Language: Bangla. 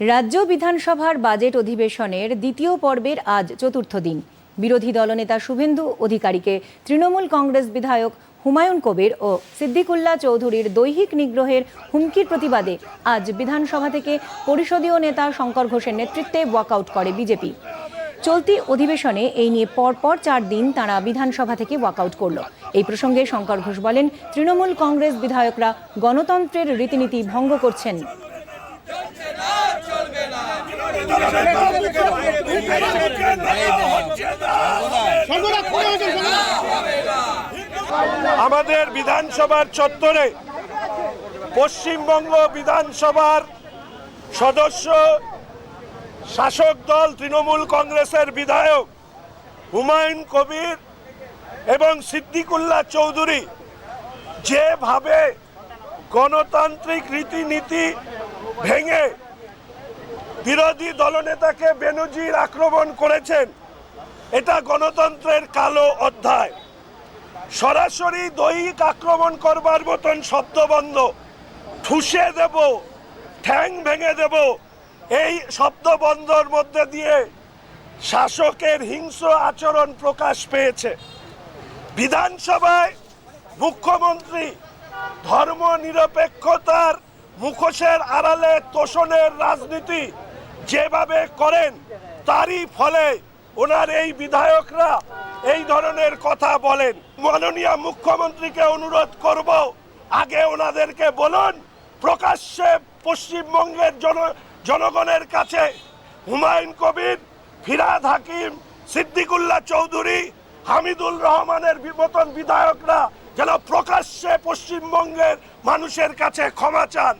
রাজ্য বিধানসভার বাজেট অধিবেশনের দ্বিতীয় পর্বের আজ চতুর্থ দিন। বিরোধী দলনেতা শুভেন্দু অধিকারীকে তৃণমূল কংগ্রেস বিধায়ক হুমায়ুন কবির ও সিদ্দিকুল্লাহ চৌধুরীর দৈহিক নিগ্রহের হুমকির প্রতিবাদে আজ বিধানসভা থেকে পরিষদীয় নেতা শঙ্কর ঘোষের নেতৃত্বে ওয়াকআউট করে বিজেপি। চলতি অধিবেশনে এই নিয়ে পরপর চার দিন তারা বিধানসভা থেকে ওয়াকআউট করল। এই প্রসঙ্গে শঙ্কর ঘোষ বলেন, তৃণমূল কংগ্রেস বিধায়করা গণতন্ত্রের রীতিনীতি ভঙ্গ করছেন। আমাদের বিধানসভার চত্বরে পশ্চিমবঙ্গ বিধানসভার সদস্য শাসক দল তৃণমূল কংগ্রেসের বিধায়ক হুমায়ুন কবির এবং সিদ্দিকুল্লাহ চৌধুরী যেভাবে গণতান্ত্রিক রীতিনীতি ভেঙে বিরোধী দলনেতাকে বেনজির আক্রমণ করেছেন। এটা গণতন্ত্রের কালো অধ্যায়। সরাসরি দৈহিক আক্রমণ করবার মতন শব্দবন্ধ ঠুসে দেব, ঠ্যাং ভেঙে দেব, এই শব্দবন্ধর মধ্যে দিয়ে শাসকের হিংস্র আচরণ প্রকাশ পেয়েছে। বিধানসভায় মুখ্যমন্ত্রী ধর্ম নিরপেক্ষতার মুখোশের আড়ালে তোষণের রাজনীতি যেভাবে করেন, তারই ফলে ওনার এই বিধায়করা এই ধরনের কথা বলেন। মাননীয় মুখ্যমন্ত্রীকে অনুরোধ করব, আগে ওনাদেরকে বলুন, প্রকাশ্যে পশ্চিমবঙ্গের জন, জনগণের কাছে হুমায়ুন কবির, ফিরাদ হাকিম, সিদ্দিকুল্লাহ চৌধুরী হামিদুল রহমানের মতন বিধায়করা যেন প্রকাশ্যে পশ্চিমবঙ্গের মানুষের কাছে ক্ষমা চান।